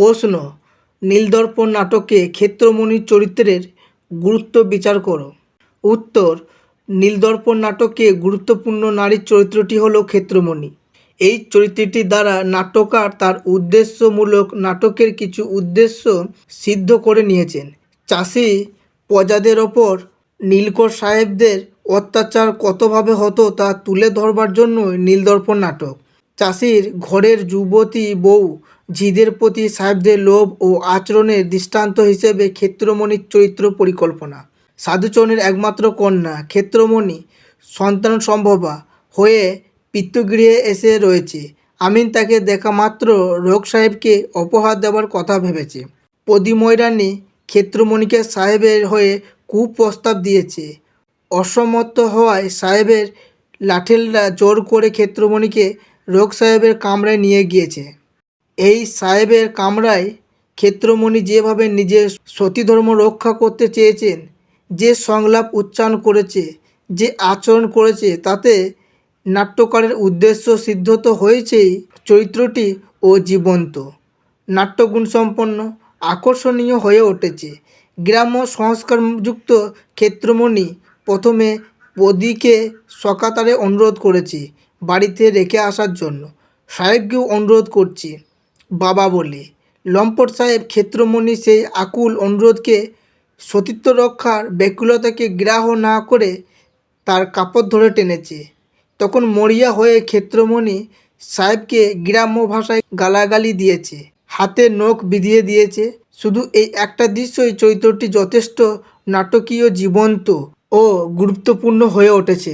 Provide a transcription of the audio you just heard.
প্রশ্ন, নীলদর্পণ নাটকে ক্ষেত্রমণির চরিত্রের গুরুত্ব বিচার করো। উত্তর, নীলদর্পণ নাটকে গুরুত্বপূর্ণ নারীর চরিত্রটি হল ক্ষেত্রমণি। এই চরিত্রটি দ্বারা নাটকার তার উদ্দেশ্যমূলক নাটকের কিছু উদ্দেশ্য সিদ্ধ করে নিয়েছেন। চাষি প্রজাদের ওপর নীলকর সাহেবদের অত্যাচার কতভাবে হতো তা তুলে ধরবার জন্যই নীলদর্পণ নাটক। চাষির ঘরের যুবতী বউ ঝিদের প্রতি সাহেবদের লোভ ও আচরণের দৃষ্টান্ত হিসেবে ক্ষেত্রমণির চরিত্র পরিকল্পনা। সাধুচরণের একমাত্র কন্যা ক্ষেত্রমণি সন্তান সম্ভবা হয়ে পিতৃগৃহে এসে রয়েছে। আমিন তাকে দেখা মাত্র রোগ সাহেবকে অপহার দেওয়ার কথা ভেবেছে। পদিময়রানী ক্ষেত্রমণিকে সাহেবের হয়ে কুপ্রস্তাব দিয়েছে। অসম্মত হওয়ায় সাহেবের লাঠেলরা জোর করে ক্ষেত্রমণিকে রোগ সাহেবের কামরায় নিয়ে গিয়েছে। এই সাহেবের কামরায় ক্ষেত্রমণি যেভাবে নিজের সতীধর্ম রক্ষা করতে চেয়েছেন, যে সংলাপ উচ্চারণ করেছে, যে আচরণ করেছে, তাতে নাট্যকারের উদ্দেশ্য সিদ্ধ তো হয়েছেই চরিত্রটি ও জীবন্ত। নাট্যগুণসম্পন্ন আকর্ষণীয় হয়ে উঠেছে। গ্রাম্য সংস্কারযুক্ত ক্ষেত্রমণি প্রথমে পদিকে সকাতারে অনুরোধ করেছি বাড়িতে রেখে আসার জন্য সাহেবকেও অনুরোধ করছি। বাবা বলে, লম্পট সাহেব ক্ষেত্রমণি সেই আকুল অনুরোধকে সতীত্ব রক্ষার ব্যাকুলতাকে গ্রাহ না করে তার কাপড় ধরে টেনেছে। তখন মরিয়া হয়ে ক্ষেত্রমণি সাহেবকে গ্রাম্য ভাষায় গালাগালি দিয়েছে। হাতে নখ বিধিয়ে দিয়েছে। শুধু এই একটা দৃশ্যই চরিত্রটি যথেষ্ট নাটকীয়, জীবন্ত ও গুরুত্বপূর্ণ হয়ে উঠেছে।